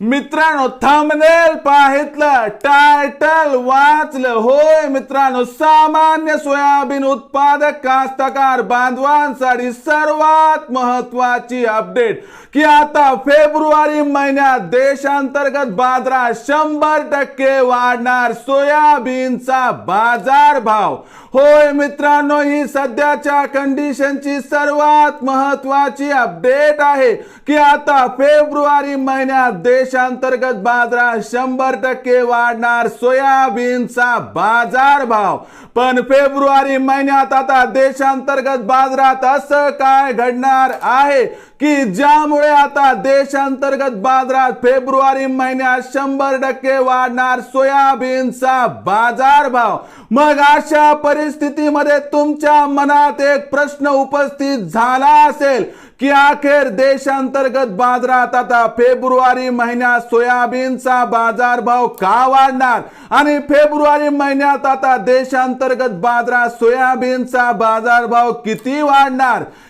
मित्रांनो थांबनेल पाहितलं टायटल वाचलं. होय मित्रांनो सामान्य सोयाबीन उत्पादक कास्तकार बांधवांसाठी सर्वात महत्वाची अपडेट की आता फेब्रुवारी महिन्यात देशांतर्गत बाजारात शंभर टक्के वाढणार सोयाबीनचा बाजार भाव होय मित्रांनो ही सध्याच्या कंडिशनची सर्वात महत्वाची अपडेट आहे. की आता फेब्रुवारी महिन्यात देश देशांतर्गत बाजारात शंभर टक्के वाढणार. सोयाबीनचा बाजार भाव. पण फेब्रुवारी महिन्यात आता देशांतर्गत बाजारात असं काय घडणार आहे? की ज्यामुळे आता देशांतर्गत बाजारात फेब्रुवारी महिन्यात शंभर टक्के वाढणार सोयाबीनचा बाजार भाव? मग अशा परिस्थितीमध्ये तुमच्या मनात एक प्रश्न उपस्थित झाला असेल की अखेर देशांतर्गत बाजारात आता फेब्रुवारी महिन्यात सोयाबीनचा बाजारभाव का वाढणार? आणि फेब्रुवारी महिन्यात आता देशांतर्गत बाजारात सोयाबीनचा बाजारभाव किती वाढणार?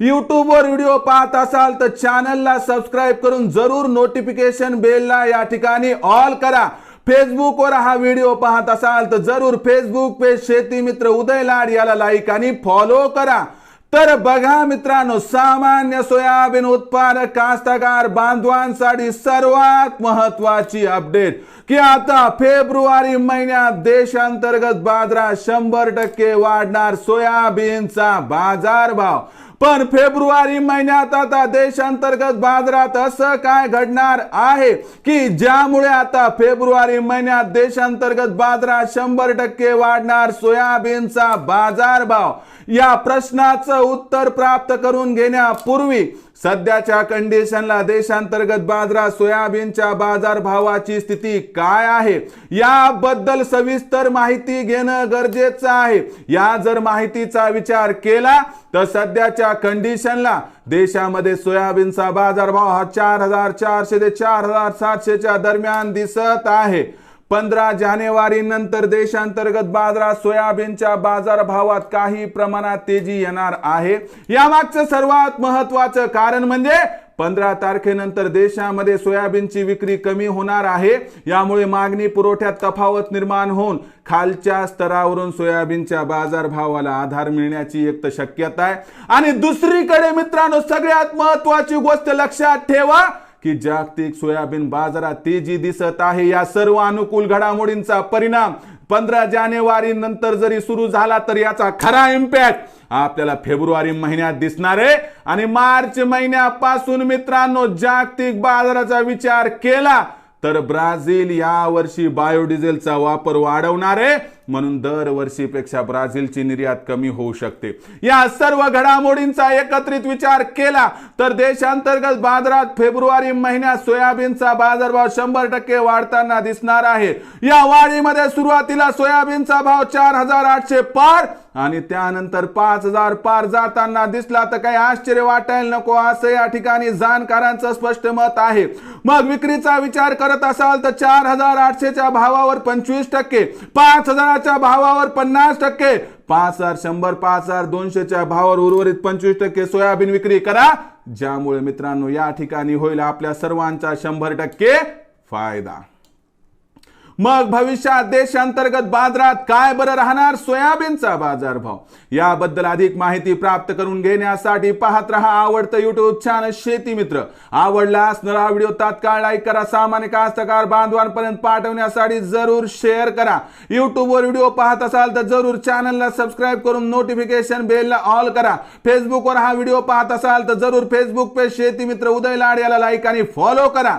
यूट्यूबवर व्हिडिओ पाहत असाल तर चॅनलला सबस्क्राईब करून जरूर नोटिफिकेशन बेलला या ठिकाणी ऑल करा. फेसबुकवर हा व्हिडिओ पाहत असाल तर जरूर फेसबुक पेज शेती मित्र उदय लाड याला लाईक आणि फॉलो करा. तर बघा मित्रांनो सामान्य सोयाबीन उत्पादक कास्तकार बांधवांसाठी सर्वात महत्वाची अपडेट की आता फेब्रुवारी महिन्यात देशांतर्गत बाजारात शंभर टक्के वाढणार सोयाबीनचा बाजारभाव. पण फेब्रुवारी महिन्यात आता देशांतर्गत बाजारात असं काय घडणार आहे? की ज्यामुळे आता फेब्रुवारी महिन्यात देशांतर्गत बाजारात शंभर टक्के वाढणार सोयाबीनचा बाजारभाव? या प्रश्नाचं उत्तर प्राप्त करून घेण्यापूर्वी सध्याच्या कंडिशनला देशांतर्गत बाजारात सोयाबीनच्या बाजार भावाची स्थिती काय आहे? याबद्दल सविस्तर माहिती घेणं गरजेचं आहे. या जर माहितीचा विचार केला तर सध्याच्या कंडिशनला देशामध्ये सोयाबीनचा बाजारभाव हा चार हजार चारशे ते चार हजार सातशेच्या दरम्यान दिसत आहे. पंधरा जानेवारी नंतर देशांतर्गत बाजारात सोयाबीनच्या बाजारभावात काही प्रमाणात तेजी येणार आहे. यामागचं सर्वात महत्वाचं कारण म्हणजे पंधरा तारखेनंतर देशामध्ये सोयाबीनची विक्री कमी होणार आहे. यामुळे मागणी पुरवठ्यात तफावत निर्माण होऊन खालच्या स्तरावरून सोयाबीनच्या बाजारभावाला आधार मिळण्याची एक तर शक्यता आहे. आणि दुसरीकडे मित्रांनो सगळ्यात महत्वाची गोष्ट लक्षात ठेवा की जागतिक सोयाबीन बाजारात तेजी दिसत आहे. या सर्व अनुकूल घडामोडींचा परिणाम पंधरा जानेवारी नंतर जरी सुरू झाला तर याचा खरा इम्पॅक्ट आपल्याला फेब्रुवारी महिन्यात दिसणार आहे. आणि मार्च महिन्यापासून मित्रांनो जागतिक बाजाराचा विचार केला तर ब्राझील या वर्षी बायोडिझेलचा वापर वाढवणार आहे. म्हणून दरवर्षीपेक्षा ब्राझीलची निर्यात कमी होऊ शकते. या सर्व घडामोडींचा एकत्रित विचार केला तर देशांतर्गत बाजारात फेब्रुवारी महिन्यात सोयाबीनचा बाजारभाव शंभर टक्के वाढताना दिसणार आहे. या वाढीमध्ये सुरुवातीला सोयाबीनचा भाव चार हजार आठशे पार आणि त्यानंतर पाच हजार पार जाताना दिसला तर काही आश्चर्य वाटायला नको असं या ठिकाणी जाणकारांचं स्पष्ट मत आहे. मग विक्रीचा विचार करत असाल तर चार हजार आठशेच्या भावावर पंचवीस टक्के पाच हजार हजाराच्या भावावर पन्नास टक्के. पाच हजार शंभर पाच हजार दोनशेच्या भावावर उर्वरित पंचवीस टक्के सोयाबीन विक्री करा. ज्यामुळे मित्रांनो या ठिकाणी होईल आपल्या सर्वांचा शंभर टक्के फायदा. मग भविष्यात देशांतर्गत बाजारात काय बरं राहणार? सोयाबीनचा बाजारभाव. याबद्दल अधिक माहिती प्राप्त करून घेण्यासाठी पाहत रहा आवडतं युट्यूब चॅनल शेती मित्र. आवडला असणारा व्हिडिओ तात्काळ लाईक करा. सामान्य कास्तकार बांधवांपर्यंत पाठवण्यासाठी जरूर शेअर करा. युट्यूबवर व्हिडिओ पाहत असाल तर जरूर चॅनलला सबस्क्राईब करून नोटिफिकेशन बेलला ऑल करा. फेसबुकवर हा व्हिडिओ पाहत असाल तर जरूर फेसबुक पेज शेती मित्र उदय लाड याला लाईक आणि फॉलो करा.